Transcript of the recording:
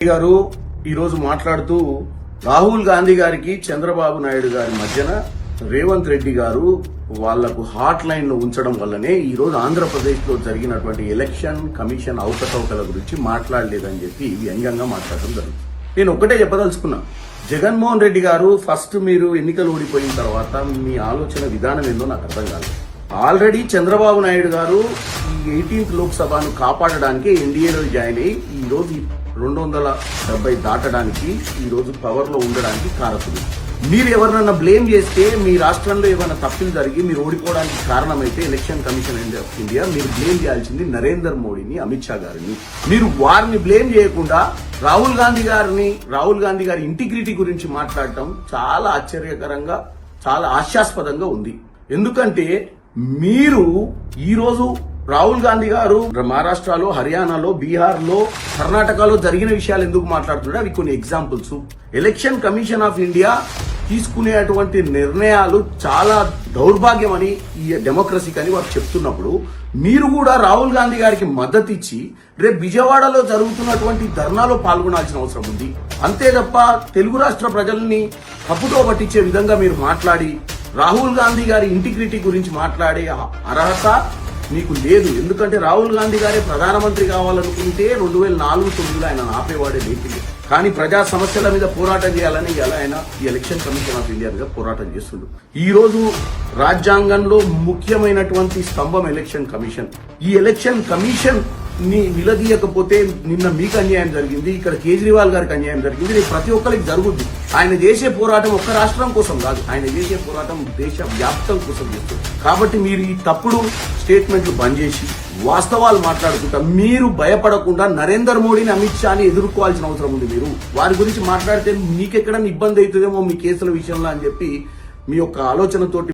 గారు ఈరోజు మాట్లాడుతూ రాహుల్ గాంధీ గారికి చంద్రబాబు నాయుడు గారి మధ్యన రేవంత్ రెడ్డి గారు వాళ్ళకు హాట్ లైన్లో ఉంచడం వల్లనే ఈ రోజు ఆంధ్రప్రదేశ్లో జరిగినటువంటి ఎలక్షన్ కమిషన్ అవకతవకల గురించి మాట్లాడలేదని చెప్పి వ్యంగ్యంగా మాట్లాడడం జరుగుతుంది. నేను ఒక్కటే చెప్పదలుచుకున్నా జగన్మోహన్ రెడ్డి గారు ఫస్ట్ మీరు ఎన్నికలు ఓడిపోయిన తర్వాత మీ ఆలోచన విధానం ఏందో నాకు అర్థం కాలేదు. ఆల్రెడీ చంద్రబాబు నాయుడు గారు ఈ ఎయిటీన్త్ లోక్సభను కాపాడడానికి ఎన్డీఏలో జాయిన్ అయ్యి ఈ రోజు రెండు వందల డెబ్బై దాటడానికి ఈ రోజు పవర్లో ఉండడానికి కారకులు. మీరు ఎవరినన్నా బ్లేమ్ చేస్తే మీ రాష్ట్రంలో ఏమైనా తప్పులు జరిగి మీరు ఓడిపోవడానికి కారణమైతే ఎలక్షన్ కమిషన్ ఆఫ్ ఇండియా మీరు బ్లేమ్ చేయాల్సింది నరేందర్ మోడీని అమిత్ షా గారిని. మీరు వారిని బ్లేమ్ చేయకుండా రాహుల్ గాంధీ గారిని రాహుల్ గాంధీ గారి ఇంటిగ్రిటీ గురించి మాట్లాడటం చాలా ఆశ్చర్యకరంగా చాలా హాస్యాస్పదంగా ఉంది. ఎందుకంటే మీరు ఈరోజు రాహుల్ గాంధీ గారు మహారాష్ట్రలో హర్యానాలో బీహార్లో కర్ణాటకలో జరిగిన విషయాలు ఎందుకు మాట్లాడుతున్నాడు అవి కొన్ని examples Election Commission of India తీసుకునేటువంటి నిర్ణయాలు చాలా దౌర్భాగ్యమని ఈ డెమోక్రసీకి అని వారు చెప్తున్నప్పుడు మీరు కూడా రాహుల్ గాంధీ గారికి మద్దతు ఇచ్చి రేపు విజయవాడలో జరుగుతున్నటువంటి ధర్నాలో పాల్గొనాల్సిన అవసరం ఉంది. అంతే తప్ప తెలుగు రాష్ట్ర ప్రజల్ని తప్పుతో పట్టించే విధంగా మీరు మాట్లాడి రాహుల్ గాంధీ గారి ఇంటిగ్రిటీ గురించి మాట్లాడే అర్హత మీకు లేదు. ఎందుకంటే రాహుల్ గాంధీ గారే ప్రధానమంత్రి కావాలనుకుంటే రెండు వేల నాలుగు తొమ్మిదిలో ఆయన ఆపేవాడే లేపింది కానీ ప్రజా సమస్యల మీద పోరాటం చేయాలని ఎలా ఆయన ఈ ఎలక్షన్ కమిషన్ ఆఫ్ ఇండియా మీద పోరాటం చేస్తుండు. ఈ రోజు రాజ్యాంగంలో ముఖ్యమైనటువంటి స్తంభం ఎలక్షన్ కమిషన్. ఈ ఎలక్షన్ కమిషన్ నిలదీయకపోతే నిన్న మీకు అన్యాయం జరిగింది ఇక్కడ కేజ్రీవాల్ గారికి అన్యాయం జరిగింది రేపు ప్రతి ఒక్కరికి జరుగుద్ది. ఆయన చేసే పోరాటం ఒక్క రాష్ట్రం కోసం కాదు ఆయన చేసే పోరాటం దేశ వ్యాప్తం కోసం చేస్తుంది. కాబట్టి మీరు ఈ తప్పుడు స్టేట్మెంట్లు బంద్ చేసి వాస్తవాలు మాట్లాడుకుంటా మీరు భయపడకుండా నరేంద్ర మోడీని అమిత్ షాని ఎదుర్కోవాల్సిన అవసరం ఉంది మీరు. వారి గురించి మాట్లాడితే మీకెక్కడ ఇబ్బంది అవుతుందేమో మీ కేసుల విషయంలో అని చెప్పి మీ యొక్క ఆలోచనతోటి